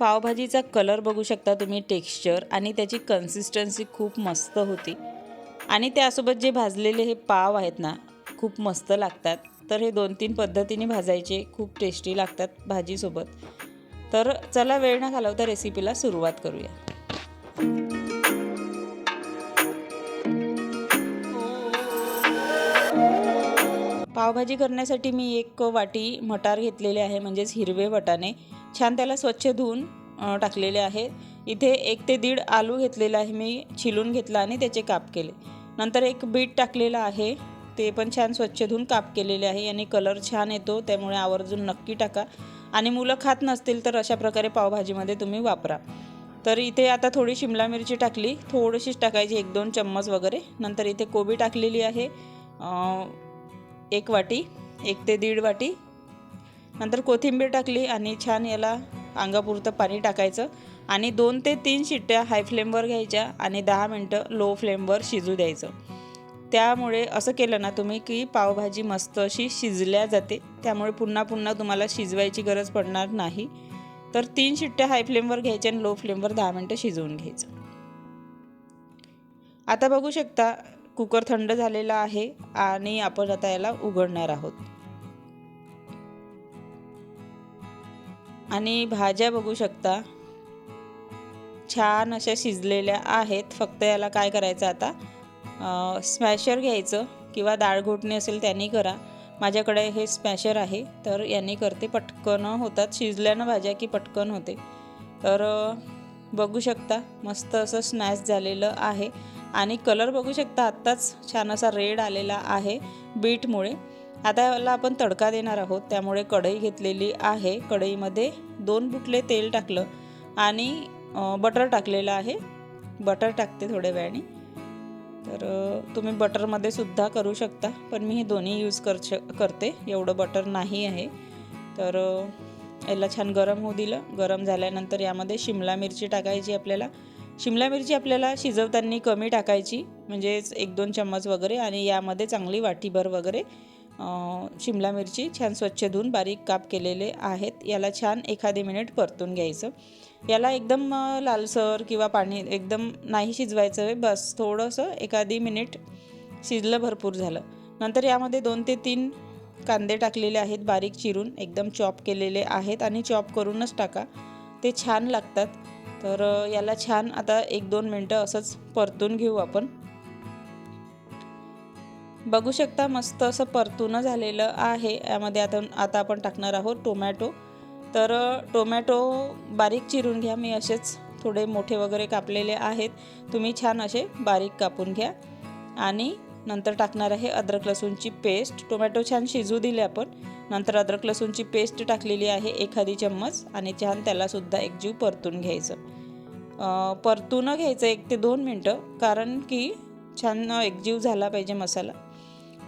पावभाजीचा colour बघू शकता तुम्ही टेक्स्चर आणि त्याची कन्सिस्टन्सी खूप मस्त होती. आणि त्यासोबत जे भाजलेले हे पाव आहेत ना खूप मस्त लागतात. तर हे दोन तीन पद्धतीने भाजायचे खूप टेस्टी लागतात भाजीसोबत. तर चला वेळ न घालवता रेसिपीला सुरुवात करूया. पावभाजी करण्यासाठी मी एक वाटी मटार घेतलेले आहे म्हणजेच हिरवे वटाणे. छान त्याला स्वच्छ धुवून टाकलेले आहे इथे एक ते दीड आलू घेतलेला आहे. मी छिलून घेतला आणि त्याचे काप केले. नंतर एक बीट टाकलेलं आहे. ते पण छान स्वच्छ धुवून काप केलेले आहे. आणि कलर छान येतो. त्यामुळे आवर्जून नक्की टाका. आणि मुलं खात नसतील तर अशा प्रकारे पावभाजीमध्ये तुम्ही वापरा. तर इथे आता थोडी शिमला मिरची टाकली. थोडीशीच टाकायची. एक दोन चम्मच वगैरे. नंतर इथे कोबी टाकलेली आहे. एक वाटी. एक ते दीड वाटी. नंतर कोथिंबीर टाकली आणि छान याला अंगापुरतं पाणी टाकायचं. आणि दोन ते तीन शिट्ट्या हाय फ्लेमवर घ्यायच्या आणि दहा मिनटं लो फ्लेमवर शिजू द्यायचं. त्यामुळे असं केलं ना तुम्ही की पावभाजी मस्त अशी शिजल्या जाते. त्यामुळे पुन्हा पुन्हा तुम्हाला शिजवायची गरज पडणार नाही. तर तीन शिट्ट्या हाय फ्लेमवर घ्यायच्या आणि लो फ्लेमवर दहा मिनटं शिजवून घ्यायचं. आता बघू शकता कुकर थंड झालेला आहे आणि आपण आता याला उघडणार आहोत. आणि भाज्या बघू शकता. छान अशा शिजलेल्या आहेत. फक्त याला काय करायचं आता? स्मॅशर घ्यायचं किंवा डाळ घोटणी असेल त्यांनी करा. माझ्याकडे हे स्मॅशर आहे तर यांनी करते. पटकन होतात. शिजल्यानं भाज्या की पटकन होते. तर बघू शकता. मस्त असं स्मॅश झालेलं आहे. आणि कलर बघू शकता. आत्ताच छान असा रेड आलेला आहे बीटमुळे. आता याला आपण तडका देणार आहोत. त्यामुळे कढई घेतलेली आहे. कढईमध्ये दोन बुटले तेल टाकलं आणि बटर टाकलेलं आहे. बटर टाकते थोड्या वेळाने. तर तुम्ही बटरमध्ये सुद्धा करू शकता. पण मी हे दोन्ही यूज कर करते. एवढं बटर नाही आहे. तर याला छान गरम होऊ दिलं. गरम झाल्यानंतर यामध्ये शिमला मिरची टाकायची आपल्याला. शिमला मिरची आपल्याला शिजवताना कमी टाकायची. म्हणजेच एक दोन चम्मच वगैरे आणि यामध्ये चांगली वाटीभर वगैरे शिमला मिरची छान स्वच्छ धुवून बारीक काप केलेले आहेत. याला छान एखादी मिनिट परतून घ्यायचं. याला एकदम लालसर किंवा पाणी एकदम नाही शिजवायचं आहे. बस थोडंसं एखादी मिनिट शिजलं भरपूर झालं. नंतर यामध्ये दोन ते तीन कांदे टाकलेले आहेत. बारीक चिरून एकदम चॉप केलेले आहेत आणि चॉप करूनच टाका. ते छान लागतात. तर याला छान आता एक दोन मिनटं असंच परतून घेऊ आपण. बघू शकता मस्त असं परतून झालेलं आहे. यामध्ये आता आता आपण टाकणार आहोत टोमॅटो. तर टोमॅटो बारीक चिरून घ्या. मी असेच थोडे मोठे वगैरे कापलेले आहेत. तुम्ही छान असे बारीक कापून घ्या. आणि नंतर टाकणार आहे अद्रक लसूणची पेस्ट. टोमॅटो छान शिजू दिले आपण. नंतर अद्रक लसूणची पेस्ट टाकलेली आहे एखादी चम्मच. आणि छान त्यालासुद्धा एकजीव परतून घ्यायचं. परतून घ्यायचं एक ते दोन मिनटं. कारण की छान एकजीव झाला पाहिजे मसाला.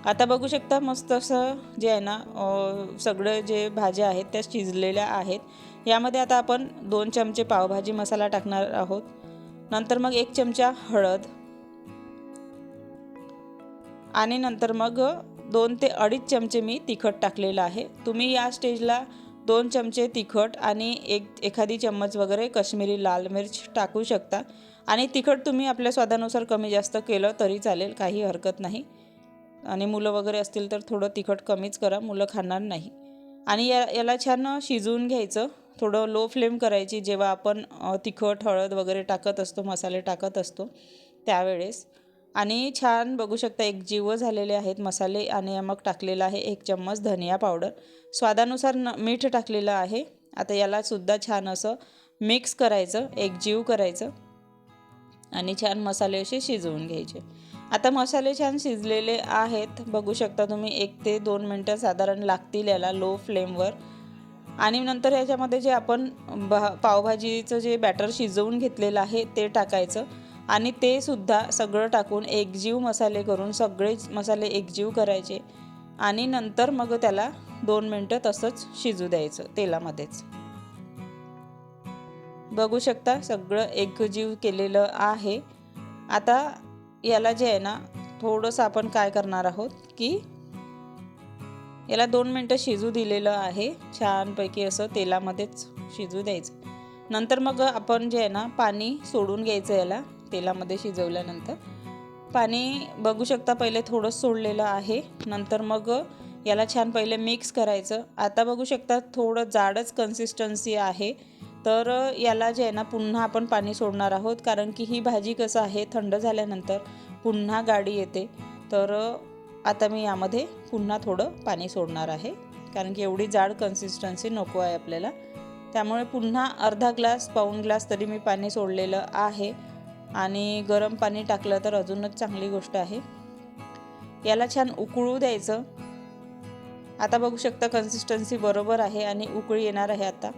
आता बघू शकता मस्त असं जे आहे ना सगळं जे भाज्या आहेत त्या शिजलेल्या आहेत. यामध्ये आता आपण दोन चमचे पावभाजी मसाला टाकणार आहोत. नंतर मग एक चमचा हळद. आणि नंतर मग दोन ते अडीच चमचे मी तिखट टाकलेलं आहे. तुम्ही या स्टेजला दोन चमचे तिखट आणि एक एखादी चम्मच वगैरे कश्मीरी लाल मिर्च टाकू शकता. आणि तिखट तुम्ही आपल्या स्वादानुसार कमी जास्त केलं तरी चालेल काही हरकत नाही. आणि मुलं वगैरे असतील तर थोडं तिखट कमीच करा मुलं खाणार नाही. आणि या याला छान शिजवून घ्यायचं. थोडं लो फ्लेम करायची जेव्हा आपण तिखट हळद वगैरे टाकत असतो मसाले टाकत असतो त्यावेळेस. आणि छान बघू शकता एक जीव झालेले आहेत मसाले आणि मग टाकलेला आहे एक चम्मच धनिया पावडर. स्वादानुसार न मीठ टाकलेलं आहे. आता यालासुद्धा छान असं मिक्स करायचं एकजीव करायचं. आणि छान मसाले असे शिजवून घ्यायचे. आता मसाले छान शिजलेले आहेत. बघू शकता तुम्ही एक ते दोन मिनटं साधारण लागतील याला लो फ्लेमवर आणि नंतर याच्यामध्ये जे आपण भा पावभाजीचं जे बॅटर शिजवून घेतलेलं आहे ते टाकायचं. आणि ते सुद्धा सगळं टाकून एकजीव मसाले करून सगळेच मसाले एकजीव करायचे. आणि नंतर मग त्याला दोन मिनटं तसंच शिजू द्यायचं तेलामध्येच. बघू शकता सगळं एकजीव केलेलं आहे. आता याला जे आहे ना थोडंसं आपण काय करणार आहोत की याला दोन मिनटं शिजू दिलेलं आहे. छानपैकी असं तेलामध्येच शिजू द्यायचं. नंतर मग आपण जे आहे ना पाणी सोडून घ्यायचं याला तेलामध्ये शिजवल्यानंतर. पाणी बघू शकता पहिले थोडं सोडलेलं आहे. नंतर मग याला छान पहिले मिक्स करायचं. आता बघू शकता थोडं जाडच कन्सिस्टन्सी आहे. तर याला जे आहे ना पुन्हा आपण पाणी सोडणार आहोत. कारण की ही भाजी कसं आहे थंड झाल्यानंतर पुन्हा गाडी येते. तर आता मी यामध्ये पुन्हा थोडं पाणी सोडणार आहे. कारण की एवढी जाड कन्सिस्टन्सी नको आहे आपल्याला. त्यामुळे पुन्हा अर्धा ग्लास पाऊण ग्लास तरी मी पाणी सोडलेलं आहे. आणि गरम पाणी टाकलं तर अजूनच चांगली गोष्ट आहे. याला छान उकळू द्यायचं. आता बघू शकता कन्सिस्टन्सी बरोबर आहे आणि उकळी येणार आहे आता.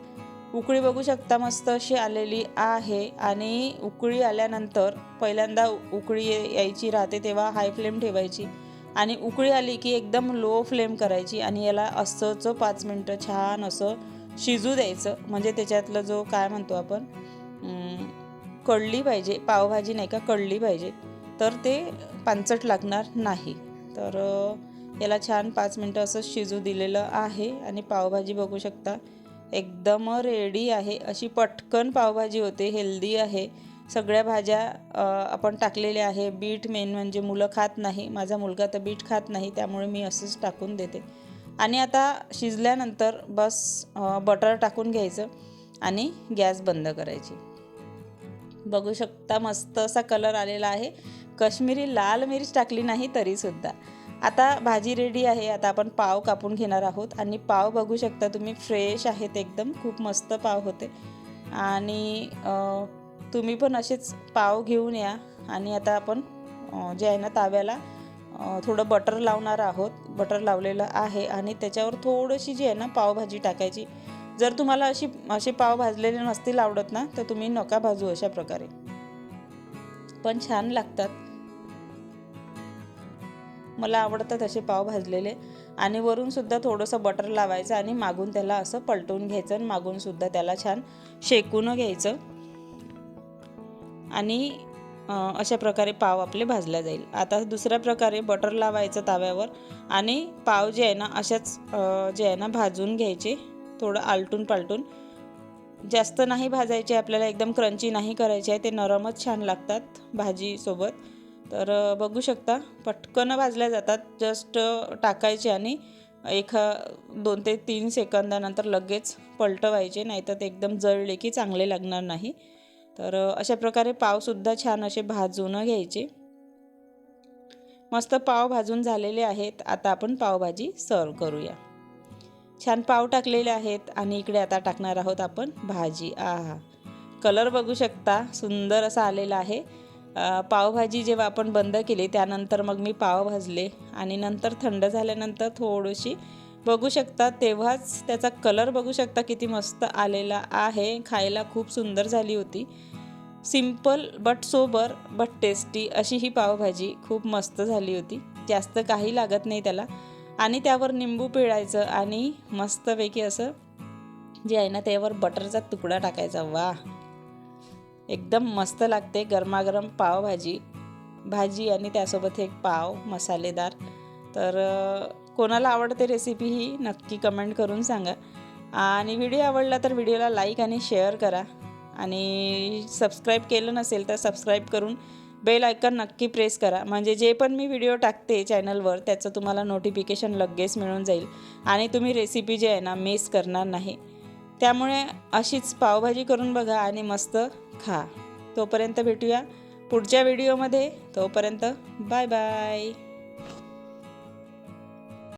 उकळी बघू शकता मस्त अशी आलेली आहे. आणि उकळी आल्यानंतर पहिल्यांदा उकळी यायची राहते तेव्हा हाय फ्लेम ठेवायची. आणि उकळी आली की एकदम लो फ्लेम करायची आणि याला असंच पाच मिनटं छान असं शिजू द्यायचं. म्हणजे त्याच्यातलं जो काय म्हणतो आपण कळली पाहिजे पावभाजी नाही का कळली पाहिजे. तर ते पांचट लागणार नाही. तर याला छान पाच मिनटं असं शिजू दिलेलं आहे. आणि पावभाजी बघू शकता एकदम रेडी आहे. अशी पटकन पावभाजी होते हेल्दी आहे. सगळ्या भाज्या आपण टाकलेल्या आहे. बीट मेन म्हणजे मुलं खात नाही. माझा मुलगा तर बीट खात नाही त्यामुळे मी असंच टाकून देते. आणि आता शिजल्यानंतर बस बटर टाकून घ्यायचं आणि गॅस बंद करायची. बघू शकता मस्त असा कलर आलेला आहे. कश्मीरी लाल मिरच टाकली नाही तरीसुद्धा. आता भाजी रेडी आहे. आता आपण पाव कापून घेणार आहोत. आणि पाव बघू शकता तुम्ही फ्रेश आहेत एकदम. खूप मस्त पाव होते. आणि तुम्ही पण असेच पाव घेऊन या. आणि आता आपण जे आहे ना ताव्याला थोडं बटर लावणार आहोत. बटर लावलेलं आहे. आणि त्याच्यावर थोडीशी जी आहे ना पावभाजी टाकायची. जर तुम्हाला अशी असे पाव भाजलेले नसतील आवडत ना तर तुम्ही नका भाजू अशा प्रकारे. पण छान लागतात. मला आवडतात तसे पाव भाजलेले. आणि वरूनसुद्धा थोडंसं बटर लावायचं आणि मागून त्याला असं पलटून घ्यायचं आणि मागूनसुद्धा त्याला छान शेकून घ्यायचं. आणि अशा प्रकारे पाव आपले भाजल्या जाईल. आता दुसऱ्या प्रकारे बटर लावायचं ताव्यावर आणि पाव जे आहे ना अशाच जे आहे ना भाजून घ्यायचे. थोडं आलटून पालटून. जास्त नाही भाजायचे आपल्याला एकदम क्रंची नाही करायचे आहे ते नरमच छान लागतात भाजीसोबत. तर बघू शकता. पटकन भाजल्या जातात. जस्ट टाकायचे आणि एक दोन ते तीन सेकंदानंतर लगेच पलटवायचे. नाही तर ते एकदम जळले की चांगले लागणार नाही. तर अशा प्रकारे पावसुद्धा छान असे भाजून घ्यायचे. मस्त पाव भाजून झालेले आहेत. आता आपण पावभाजी सर्व करूया. छान पाव टाकलेले आहेत आणि इकडे आता टाकणार आहोत आपण भाजी. आहा. कलर बघू शकता. सुंदर असा आलेला आहे. पावभाजी जेव्हा आपण बंद केली त्यानंतर मग मी पाव भाजले आणि नंतर थंड झाल्यानंतर थोडीशी बघू शकता तेव्हाच त्याचा कलर बघू शकता किती मस्त आलेला आहे. खायला खूप सुंदर झाली होती. Simple but sober but tasty अशी ही पावभाजी खूप मस्त झाली होती. जास्त काही लागत नाही त्याला. आणि त्यावर निंबू पिळायचं आणि मस्तपैकी असं जे आहे ना त्यावर बटरचा तुकडा टाकायचा. वा एकदम मस्त लागते. गरमागरम पावभाजी भाजी आणि त्यासोबत एक पाव मसालेदार. तर कोणाला आवडते रेसिपी ही नक्की कमेंट करून सांगा. आणि व्हिडिओ आवडला तर व्हिडिओला लाईक आणि शेअर करा. आणि सबस्क्राईब केलं नसेल तर सबस्क्राईब करून बेल आयकन नक्की प्रेस करा. म्हणजे जे पण मी व्हिडिओ टाकते चॅनलवर त्याचं तुम्हाला नोटिफिकेशन लगेच मिळून जाईल. आणि तुम्ही रेसिपी जे आहे ना मिस करणार नाही. त्यामुळे अशीच पावभाजी करून बघा आणि मस्त खा. तोपर्यंत भेटूया पुढच्या व्हिडिओमध्ये. तोपर्यंत बाय बाय.